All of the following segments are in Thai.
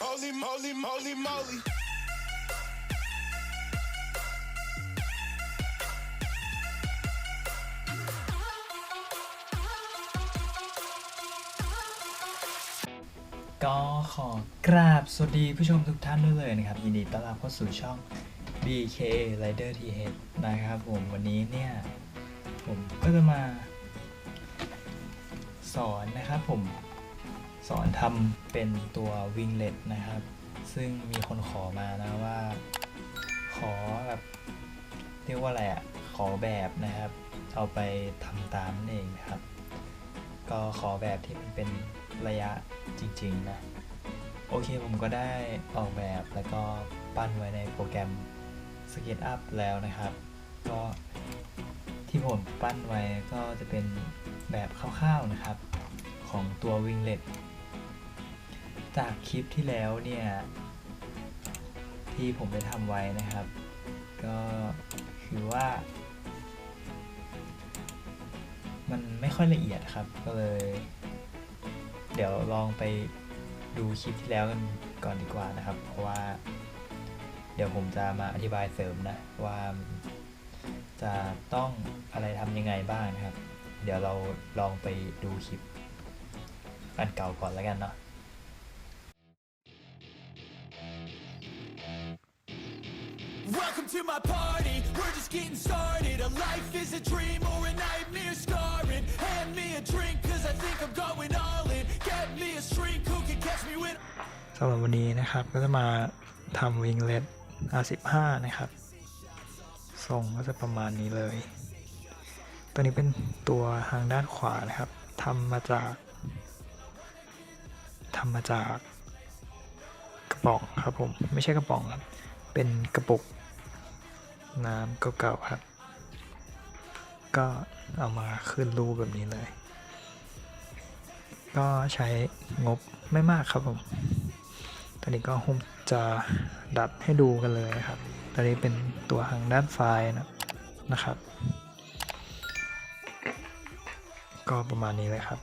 Holy moly, moly, moly. ก็ขอกราบสวัสดีผู้ชมทุกท่านด้วยเลยนะครับ ยินดีต้อนรับเข้าสู่ช่อง BKA Rider TH นะครับผมวันนี้เนี่ย ผมก็จะมา สอนนะครับผมสอนทำเป็นตัววิงเล็ตนะครับ ซึ่งมีคนขอมานะว่า ขอแบบเรียกว่าอะไรอะ่ะ ขอแบบนะครับ เอาไปทำตามนั่นเองนะครับ ก็ขอแบบที่มันเป็นระยะจริง ๆ นะ โอเคผมก็ได้ออกแบบแล้วก็ปั้นไว้ในโปรแกรม SketchUp แล้วนะครับ ก็ที่ผมปั้นไว้ก็จะเป็น แบบคร่าวๆนะครับ ของตัว Winglet จากคลิปที่แล้วเนี่ย ที่ผมได้ทำไว้นะครับ ก็คือว่า มันไม่ค่อยละเอียดครับ ก็เลย เดี๋ยวลองไปดูคลิปที่แล้วกันก่อนดีกว่านะครับ เพราะว่า เดี๋ยวผมจะมาอธิบายเสริมนะว่าจะต้องอะไรทำยังไงบ้างนะครับ เดี๋ยวเราลองไปดูคลิปอันเก่าก่อนแล้วกันเนาะ Welcome to my party, we're just getting started A life is a dream or a nightmare scarring Hand me a drink cause I think I'm going all in Get me a shrink who can catch me when สำหรับวันนี้นะครับก็จะมาทำวิงเล็ต R15 นะครับทรงก็จะประมาณนี้เลย ตัวนี้เป็นตัวทางด้านขวานะครับทำมาจากทำมาจากกระป๋องครับผม ไม่ใช่กระป๋องครับ เป็นกระปุกน้ำเก่าๆครับ ก็เอามาขึ้นรูปแบบนี้เลย ก็ใช้งบไม่มากครับผม ตอนนี้ก็ผมจะดัดให้ดูกันเลยครับ ตอนนี้เป็นตัวทางด้านไฟล์นะนะครับ ก็ประมาณนี้เลยครับ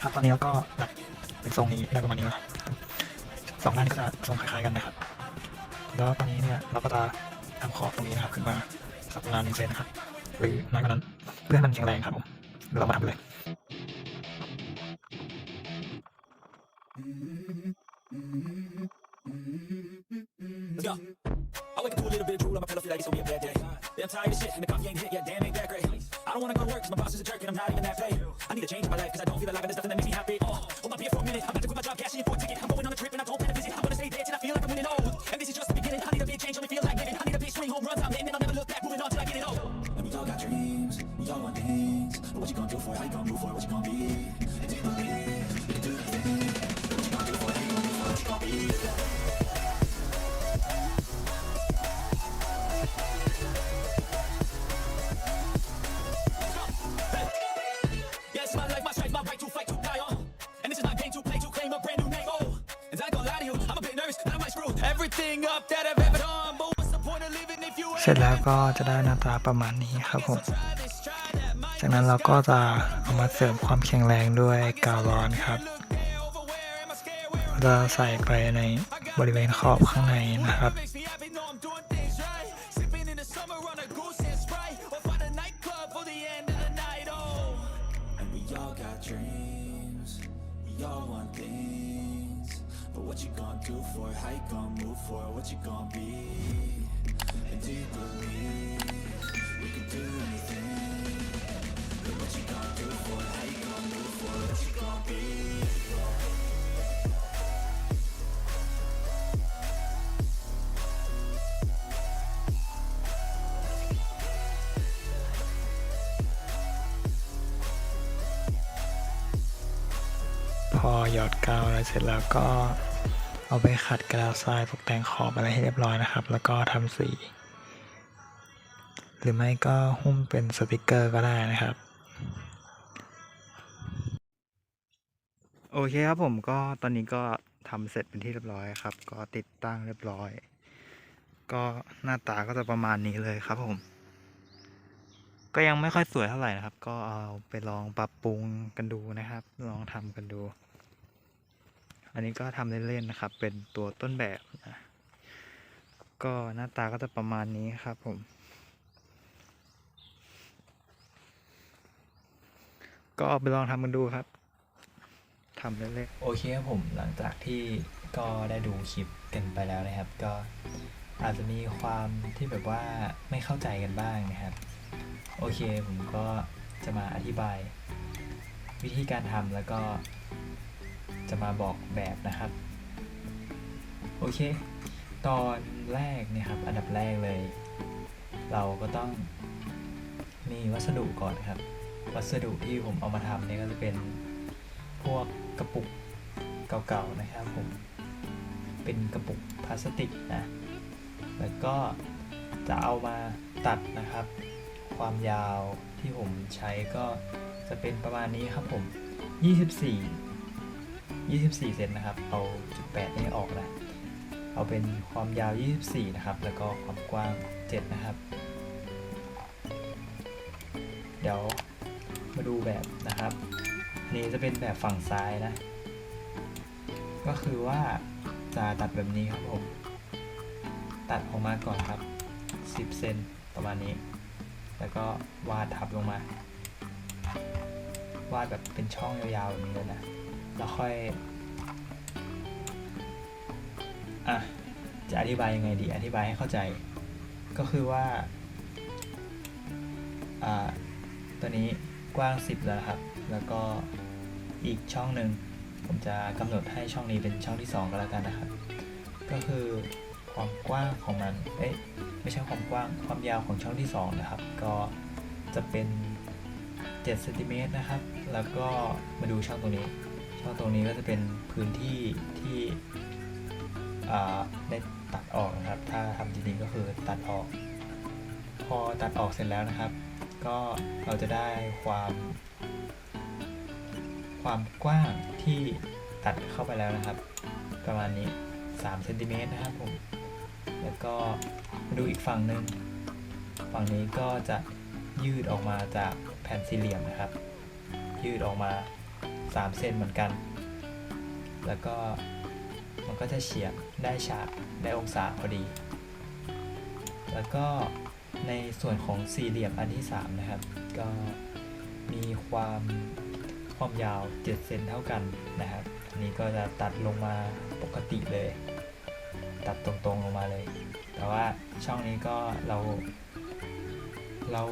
ครับตอนนี้ก็แบบเป็นทรงนี้ได้ประมาณนี้แล้วสองด้านก็จะทรงคล้ายๆกันนะครับ แล้วตอนนี้เนี่ยเราก็จะทำขอบตรงนี้นะครับขึ้นมา สักประมาณหนึ่งเซนนะครับหรือน้อยกว่านั้น เพื่อให้มันแข็งแรงครับผมเดี๋ยวเรามาทำเลย เสร็จแล้วก็จะได้หน้าตาประมาณนี้ครับผม จากนั้นเราก็จะเอามาเสริมความแข็งแรงด้วยกาวร้อนครับเราใส่ไปในบริเวณขอบข้างในนะครับ What you gonna do for it? How you gonna move for it? What you gonna? พอหยอดกาวอะไรเสร็จแล้วก็เอาไปขัดกระดาษทรายตกแต่งขอบอะไรให้เรียบร้อยนะครับ แล้วก็ทำสี หรือไม่ก็หุ้มเป็นสปิกเกอร์ก็ได้นะครับ โอเคครับผมก็ตอนนี้ก็ทำเสร็จเป็นที่เรียบร้อยครับ ก็ติดตั้งเรียบร้อย ก็หน้าตาก็จะประมาณนี้เลยครับผม ก็ยังไม่ค่อยสวยเท่าไหร่นะครับ ก็เอาไปลองปรับปรุงกันดูนะครับ ลองทำกันดู อันนี้ก็ทำเล่นๆนะครับ เป็นตัวต้นแบบนะก็หน้าตาก็จะประมาณนี้ครับผม ก็ไปลองทำกันดูครับทำเล่นๆโอเคครับผมหลังจากที่ก็ได้ดูคลิปกันไปแล้วนะครับ ก็อาจจะมีความที่แบบว่าไม่เข้าใจกันบ้างนะครับ โอเคผมก็จะมาอธิบาย วิธีการทำแล้วก็จะมาบอกแบบนะครับ โอเค ตอนแรกนี่ยครับ อันดับแรกเลย เราก็ต้องมีวัสดุก่อนครับ วัสดุที่ผมเอามาทำเนี่ยก็จะเป็นพวกกระปุกเก่าๆนะครับผม เป็นกระปุกพลาสติกนะ แล้วก็จะเอามาตัดนะครับ ความยาวที่ผมใช้ก็จะเป็นประมาณนี้ครับผม 24 24 เซนนะครับ เอาจุด8นี่ออกนะเอาเป็นความยาว 24 นะครับ แล้วก็ความกว้าง 7 นะครับ เดี๋ยว แบบนะครับอันนี้จะเป็นแบบฝั่งซ้ายนะ ก็คือว่าจะตัดแบบนี้ครับผม ตัดออกมาก่อนครับ 10 เซนประมาณนี้ แล้วก็วาดทับลงมา วาดแบบเป็นช่องยาวๆแบบนี้เลยนะ แล้วค่อย อะ จะอธิบายยังไงดี อธิบายให้เข้าใจ ก็คือว่า อ่า ตัวนี้ กว้าง 10 แล้วนะครับ แล้วก็อีกช่องหนึ่งผมจะกำหนดให้ช่องนี้เป็นช่องที่ 2 ก็แล้วกันนะครับ ก็คือความกว้างของมัน เอ๊ะไม่ใช่ความกว้าง ความยาวของช่องที่ 2 นะครับ ก็จะเป็น7เซนติเมตรนะครับ แล้วก็มาดูช่องตรงนี้ ช่องตรงนี้ก็จะเป็นพื้นที่ที่ได้ตัดออกนะครับ ถ้าทำจริงๆก็คือตัดออก พอตัดออกเสร็จแล้วนะครับ ก็เราจะได้ความความกว้างที่ตัดเข้าไปแล้วนะครับ ประมาณนี้3เซนติเมตรนะครับผมแล้วก็ดูอีกฝั่งหนึ่งฝั่งนี้ก็จะยืดออกมาจากแผ่นสี่เหลี่ยมนะครับ ยืดออกมา3เซนเหมือนกัน แล้วก็มันก็จะเฉียงได้ฉากได้องศาพอดี แล้วก็ ในส่วนของสี่เหลี่ยมอันที่ 3 นะครับ ก็มีความความยาว 7 เซนเท่ากันนะครับอันนี้ก็จะตัดลงมาปกติเลย ตัดตรงๆลงมาเลย แต่ว่าช่องนี้ก็เราเรา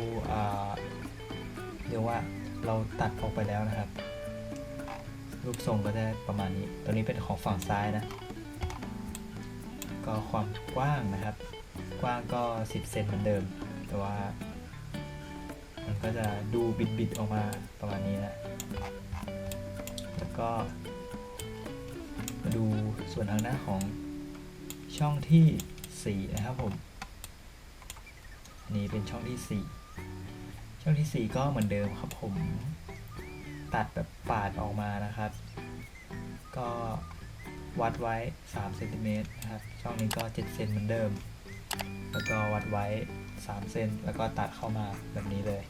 เรียกว่าเราตัดออกไปแล้วนะครับ รูปทรงก็จะประมาณนี้ ตัวนี้เป็นของฝั่งซ้ายนะ ก็ความกว้างนะครับ กว้างก็ 10 เซนเหมือนเดิม แต่ว่า มันก็จะดูบิดๆออกมาประมาณนี้นะ แล้วก็ มาดูส่วนทางหน้าของช่องที่ 4 นะครับผมนนี้เป็นช่องที่ 4 ช่องที่ 4 ก็เหมือนเดิมครับผม ตัดแบบปาดออกมานะครับ ก็ วัดไว้3เซนติเมตรนะครับ ช่องนี้ก็7เซนเหมือนเดิม แล้วก็วัดไว้3เซนแล้วก็ตัดเข้ามาแบบนี้เลย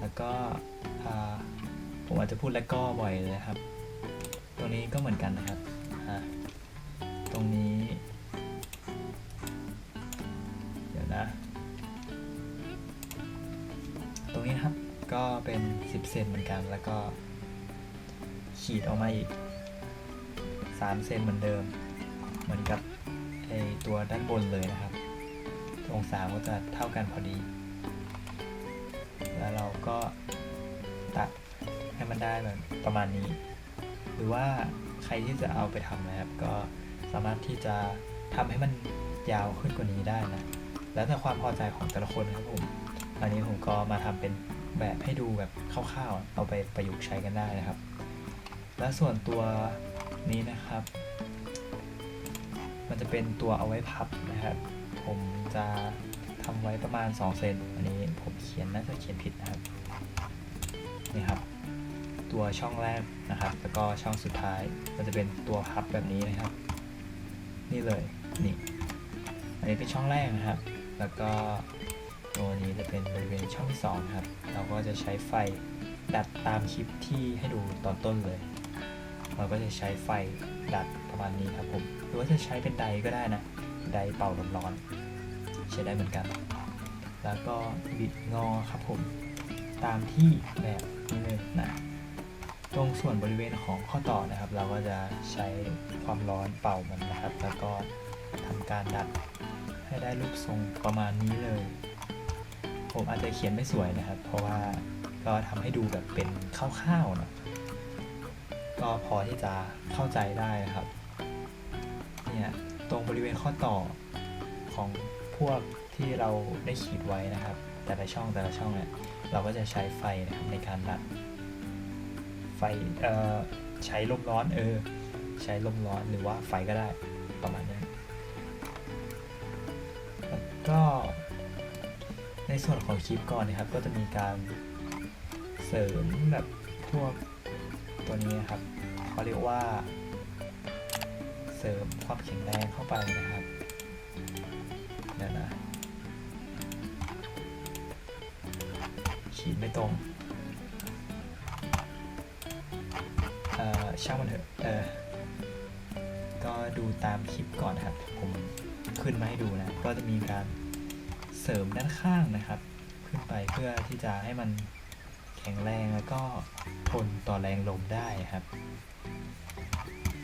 แล้วก็ผมอาจจะพูดแล้วก็บ่อยเลยครับ ตรงนี้ก็เหมือนกันนะครับ ตรงนี้ เดี๋ยวนะ ตรงนี้นะครับก็เป็น 10 เซนเหมือนกันแล้วก็ ขีดออกมาอีก3เซนเหมือนเดิม เหมือนกับไอตัวด้านบนเลยนะครับ องศาก็จะเท่ากันพอดี แล้วเราก็ตัดให้มันได้แบบประมาณนี้ หรือว่าใครที่จะเอาไปทำนะครับ ก็สามารถที่จะทำให้มันยาวขึ้นกว่านี้ได้นะ แล้วแต่ความพอใจของแต่ละคนครับผม อันนี้ผมก็มาทำเป็นแบบให้ดูแบบคร่าวๆ เอาไปประยุกต์ใช้กันได้นะครับ และส่วนตัวนี้นะครับ มันจะเป็นตัวเอาไว้พับนะครับ ผมจะทำไว้ประมาณ 2 เซนอันนี้ผมเขียนน่าจะเขียนผิดนะครับนี่ครับ ตัวช่องแรกนะครับ แล้วก็ช่องสุดท้ายก็จะเป็นตัวพับแบบนี้นะครับ นี่เลยนี่อันนี้เป็นช่องแรกนะครับ แล้วก็ตัวนี้จะเป็นบริเวณช่องที่สองครับ เราก็จะใช้ไฟดัดตามคลิปที่ให้ดูตอนต้นเลย เราก็จะใช้ไฟดัดประมาณนี้ครับผม หรือว่าจะใช้เป็นไดก็ได้นะ ไดเป่าลมร้อน ใช้ได้เหมือนกัน แล้วก็บิดงอครับผม ตามที่แบบนี้เลยนะ ตรงส่วนบริเวณของข้อต่อนะครับ เราก็จะใช้ความร้อนเป่ามันนะครับ แล้วก็ทำการดัดให้ได้รูปทรงประมาณนี้เลย ผมอาจจะเขียนไม่สวยนะครับ เพราะว่าก็ทำให้ดูแบบเป็นคร่าวๆเนอะ ก็พอที่จะเข้าใจได้นะครับเนี่ยตรงบริเวณข้อต่อของพวกที่เราได้ขีดไว้นะครับ แต่ละช่องแต่ละช่องเนี่ยเราก็จะใช้ไฟนะครับในการดัดไฟเอ่อใช้ลมร้อนเออใช้ลมร้อนหรือว่าไฟก็ได้ประมาณนี้แล้วก็ในส่วนของคลิปก่อนนะครับ ก็จะมีการเสริมแบบพวก ตัวนี้ครับเขาเรียกว่า เสริมความแข็งแรงเข้าไปนะครับเดี๋ยวนะขีดไม่ตรงเอ่อช่างมันเถอะเออก็ดูตามคลิปก่อนครับ ผมขึ้นมาให้ดูนะ ก็จะมีการเสริมด้านข้างนะครับ ขึ้นไปเพื่อที่จะให้มัน ข็งแรงแล้วก็ทนต่อแรงลมได้ครับ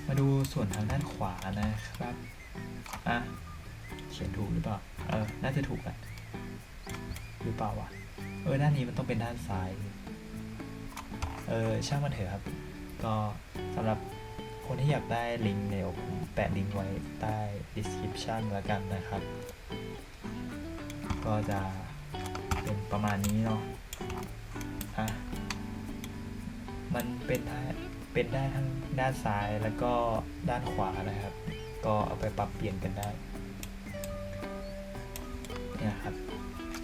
มาดูส่วนทางด้านขวานะครับอะเขียนถูกหรือเปล่า เออ น่าจะถูกแหละหรือเปล่าวะ เออ ด้านนี้มันต้องเป็นด้านซ้าย เออ ช่างมันเถอะครับ ก็สำหรับคนที่อยากได้ลิงก์เดี๋ยวผมแปะลิงก์ไว้ใต้ description แล้วกันนะครับ ก็จะเป็นประมาณนี้เนาะอะ มันเป็นได้เป็นได้ทั้งด้านซ้ายแล้วก็ด้านขวานะครับ ก็เอาไปปรับเปลี่ยนกันได้เนี่ยครับ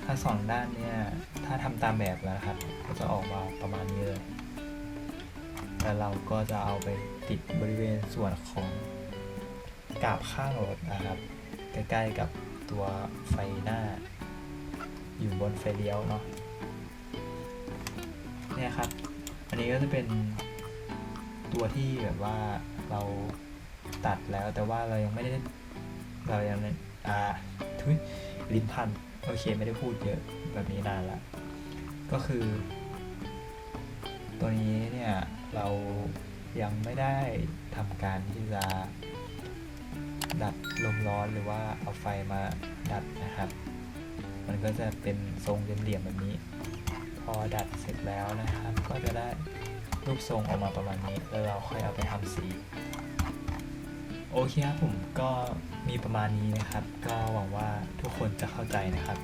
ถ้าสองด้านเนี่ยถ้าทำตามแบบแล้วครับ ก็จะออกมาประมาณนี้เลยแล้วเราก็จะเอาไปติดบริเวณส่วนของกาบข้างรถนะครับ ใกล้ๆกับตัวไฟหน้า อยู่บนไฟเลี้ยวเนาะเนี่ยครับ อันนี้ก็จะเป็นตัวที่แบบว่าเราตัดแล้วแต่ว่าเรายังไม่ได้เรายังอ่าทุยลิ้นพันโอเคไม่ได้พูดเยอะแบบนี้นานละก็คือ ตัวนี้เนี่ยเรายังไม่ได้ทำการที่จะดัดลมร้อนหรือว่าเอาไฟมาดัดนะครับ มันก็จะเป็นทรงเหลี่ยมแบบนี้ อดัดเสร็จแล้วนะครับ ก็จะได้รูปทรงออกมาประมาณนี้ แล้วเราค่อยเอาไปทำสีโอเคครับผมก็มีประมาณนี้นะครับ ก็หวังว่าทุกคนจะเข้าใจนะครับ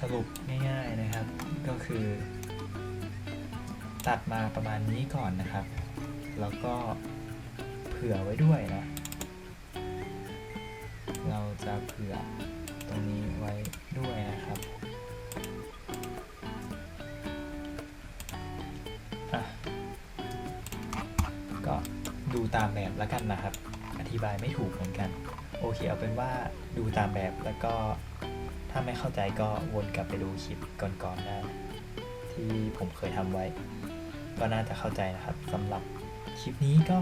สรุปง่ายๆนะครับ ก็คือ ตัดมาประมาณนี้ก่อนนะครับ แล้วก็เผื่อไว้ด้วยนะ เราจะเผื่อตรงนี้ไว้ด้วยนะครับามแบบแล้วกันนะครับ อธิบายไม่ถูกเหมือนกัน โอเคเอาเป็นว่าดูตามแบบแล้วก็ถ้าไม่เข้าใจก็วนกลับไปดูคลิปก่อนๆได้ที่ผมเคยทำไว้ ก็น่าจะเข้าใจนะครับสำหรับคลิปนี้ก็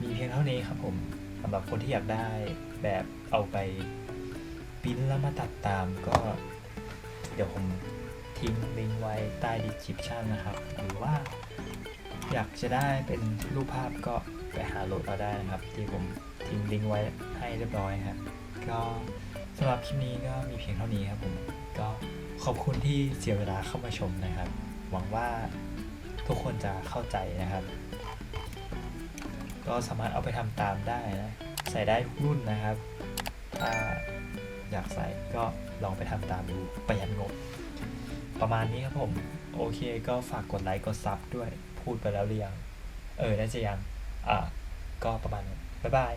มีเพียงเท่านี้ครับผมสำหรับคนที่อยากได้แบบเอาไปปริ้นแล้วมาตัดตามก็เดี๋ยวผมทิ้งลิงก์ไว้ใต้ description นะครับ หรือว่าอยากจะได้เป็นรูปภาพก็ ไปหาโหลดเอาได้นะครับ ที่ผมทิ้งลิงก์ไว้ให้เรียบร้อยครับก็สำหรับคลิปนี้ก็มีเพียงเท่านี้ครับผมก็ขอบคุณที่เสียเวลาเข้ามาชมนะครับ หวังว่าทุกคนจะเข้าใจนะครับ ก็สามารถเอาไปทำตามได้นะ ใส่ได้ทุกรุ่นนะครับ ถ้าอยากใส่ก็ลองไปทำตามดูประหยัดงบ ประมาณนี้ครับผม โอเคก็ฝากกดไลค์กดซับด้วย พูดไปแล้วหรือยัง เออ น่าจะยัง อะก็ประมาณนี้บ๊ายบาย